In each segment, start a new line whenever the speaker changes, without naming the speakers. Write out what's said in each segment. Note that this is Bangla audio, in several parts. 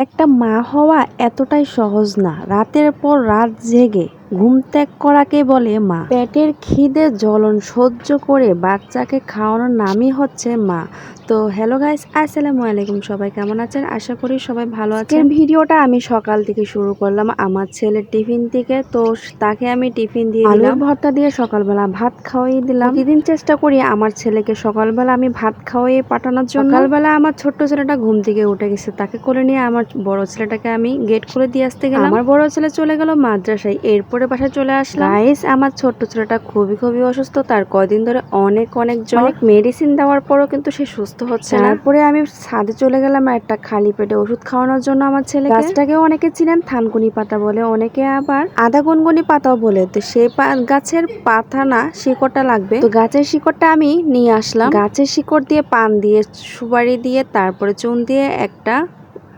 একটা মা হওয়া এতটাই সহজ না। রাতের পর রাত জেগে। ঘুম ত্যাগ করাকে বলে মা। পেটের খিদে জ্বলন সহ্য করে বাচ্চাকে খাওয়ানোর নামই হচ্ছে মা। তো হ্যালো গাইস আসসালামু আলাইকুম। সবাই কেমন আছেন? আশা করি সবাই ভালো আছেন। ভিডিওটা আমি সকাল থেকে শুরু করলাম আমার ছেলের টিফিন থেকে। তো তাকে আমি টিফিন দিয়ে দিলাম। ভর্তা দিয়ে সকালবেলা ভাত খাওয়াই দিলাম। প্রতিদিন চেষ্টা করি আমার ছেলেকে সকালবেলা আমি ভাত খাওয়াই পাঠানোর জন্য। সকালবেলা আমার ছোট্ট ছেলেটা ঘুম থেকে উঠে গেছে। তাকে করে নিয়ে আমার বড় ছেলেটাকে আমি গেট খুলে দিয়ে আসতে গেলাম। আমার বড় ছেলে চলে গেল মাদ্রাসায়। এরপরে বাসায় চলে আসলাম। গাইস আমার ছোট্ট ছেলেটা খুবই খুবই অসুস্থ। তার কয়দিন ধরে অনেক অনেক অনেক মেডিসিন দেওয়ার পরও কিন্তু সে সুস্থ হচ্ছে না। তারপরে আমি ছাদে চলে গেলাম একটা খালি পেটে ওষুধ খাওয়ানোর জন্য আমার ছেলে গাছটাকে অনেকে চিনেন থানকুনি পাতা বলে অনেকে আবার। আধা গুনগুনি পাতাও বলে। তো সেই গাছের পাতা না শিকড়টা লাগবে। তো গাছের শিকড়টা আমি নিয়ে আসলাম। গাছের শিকড় দিয়ে পান দিয়ে সুপারি দিয়ে তারপরে চুন দিয়ে একটা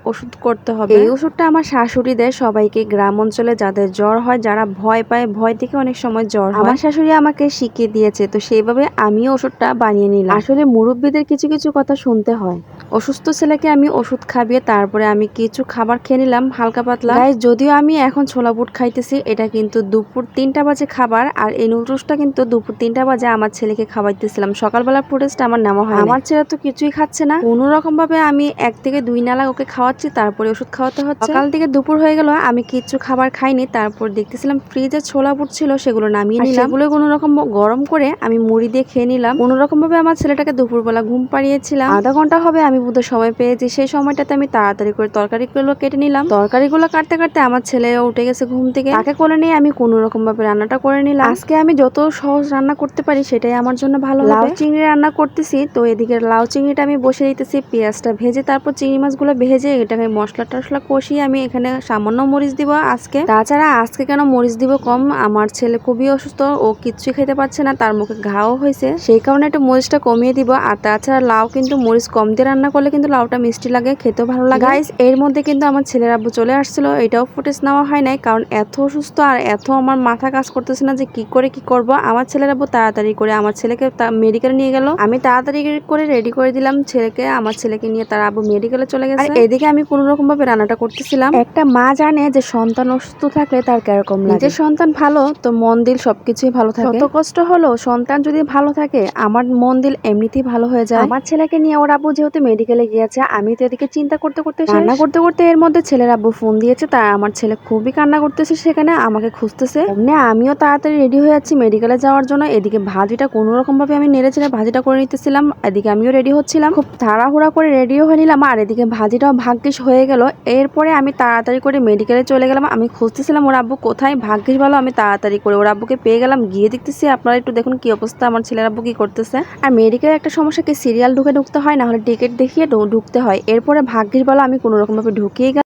ওষুধ করতে হবে। এই ওষুধটা আমার শাশুড়ি দেয় সবাইকে। গ্রাম অঞ্চলে যাদের জ্বর হয় যারা ভয় পায় ভয় থেকে অনেক সময় জ্বর হয়। আমার শাশুড়ি আমাকে শিখিয়ে দিয়েছে তো সেইভাবে আমিও ওষুধটা বানিয়ে নিলাম। আসলে মুরব্বীদের কিছু কিছু কথা শুনতে হয়। অসুস্থ ছেলেকে আমি ওষুধ খাবিয়ে তারপরে আমি কিছু খাবার খেয়ে নিলাম হালকা পাতলা। Guys, যদিও আমি এখন ছোলা বুট খাইতেছি এটা কিন্তু দুপুর তিনটা বাজে খাবার আর এই নুডলসটা কিন্তু দুপুর তিনটা বাজে আমার ছেলেকে খাওয়াইতেছিলাম। সকালবেলা ফুটেজটা আমার নেওয়া হয় আমার ছেলে তো কিছুই খাচ্ছে না। কোনো রকম ভাবে আমি এক থেকে দুই নালা ওকে খাওয়াচ্ছি তারপরে ওষুধ খাওয়াতে হচ্ছে। সকাল থেকে দুপুর হয়ে গেল আমি কিছু খাবার খাইনি তারপর দেখতেছিলাম ফ্রিজে ছোলা বুট ছিল সেগুলো নামিয়ে নিলাম। সেগুলো কোনো রকম গরম করে আমি মুড়ি দিয়ে খেয়ে নিলাম। কোনো রকম ভাবে আমার ছেলেটাকে দুপুরবেলা ঘুম পাড়িয়েছিলাম। আধা ঘণ্টা হবে আমি বুধ সময় পেয়েছি সেই সময়টাতে আমি তাড়াতাড়ি করে তরকারিগুলো কেটে নিলাম। তরকারিগুলো কাটতে কাটতে আমার ছেলে উঠে গেছে ঘুম থেকে। তাকে কোলে নিয়ে আমি কোনো রকম ভাবে রান্নাটা করে নিলাম। আজকে আমি যত সহজ রান্না করতে পারি সেটাই আমার জন্য ভালো লাউ চিংড়ি রান্না করতেছি তো এদিকে লাউ চিংড়িটা আমি বসে দিতেছি পেঁয়াজটা ভেজে তারপর চিংড়ি মাছগুলো ভেজে এটাকে মশলা টশলা কষিয়ে আমি এখানে সামান্য মরিচ দিব আজকে। তাছাড়া আজকে কেন মরিচ দিব কম? আমার ছেলে খুবই অসুস্থ ও কিচ্ছুই খেতে পারছে না তার মুখে ঘাও হয়েছে। সেই কারণে একটু মরিচটা কমিয়ে দিব। আর তাছাড়া লাউ কিন্তু মরিচ কম দিয়ে রান্না করলে কিন্তু লাউটা মিষ্টি লাগে খেতেও ভালো লাগে। গাইস এর মধ্যে কিন্তু আমার ছেলের আব্বু চলে আসছিল এটাও ফুটেজ নেওয়া হয় নাই কারণ এত অসুস্থ আর এত আমার মাথা কাজ করতেছে না যে কি করে কি করব। আমার ছেলের আব্বু তাড়াতাড়ি করে আমার ছেলেকে মেডিকেল নিয়ে গেল। আমি তাড়াতাড়ি করে রেডি করে দিলাম ছেলেকে আমার ছেলেকে নিয়ে তার আব্বু মেডিকেলে চলে গেছে। এদিকে আমি কোনো রকম ভাবে রান্নাটা করতেছিলাম। একটা মা জানে যে সন্তান অসুস্থ থাকলে তার কীরকম নিজের সন্তান ভালো তো মন দিল সবকিছুই ভালো থাকে। কত কষ্ট হলো সন্তান যদি ভালো থাকে আমার মন দিল এমনিতেই ভালো হয়ে যায়। আমার ছেলেকে নিয়ে ওর আব্বু যেহেতু মেডিকেলে গিয়েছে আমি তো এদিকে চিন্তা করতে করতে রান্না করতে করতে এর মধ্যে ছেলের আব্বু ফোন দিয়েছে তার আমার ছেলে খুবই কান্না করতেছে সেখানে আমাকে খুঁজতেছে। এমনি আমিও তাড়াতাড়ি রেডি হয়ে যাচ্ছি মেডিকেলে যাওয়ার জন্য এদিকে ভাজিটা কোনো রকম ভাবে আমি নেড়ে চেড়ে ভাজিটা করে নিতেছিলাম এদিকে আমিও রেডি হচ্ছিলাম। খুব তাড়াহুড়া করে রেডিও হয়ে নিলাম আর এদিকে ভাজিটাও ভাগ্যিস হয়ে গেল। এরপরে আমি তাড়াতাড়ি করে মেডিকেলে চলে গেলাম আমি খুঁজতেছিলাম ওর আব্বু কোথায় ভাগ্যিস ভালো আমি তাড়াতাড়ি করে ওর আব্বুকে পেয়ে গেলাম গিয়ে দেখতেছি আপনারা একটু দেখুন কি অবস্থা আমার ছেলের আব্বু কি করতেছে। আর মেডিকেলের একটা সমস্যা কি সিরিয়াল ঢুকে ঢুকতে হয় না হলে টিকিট দেখিয়ে ঢুকতে হয়। এরপরে ভাগ্যের বলা আমি কোনো রকমভাবে ঢুকিয়ে গেলাম।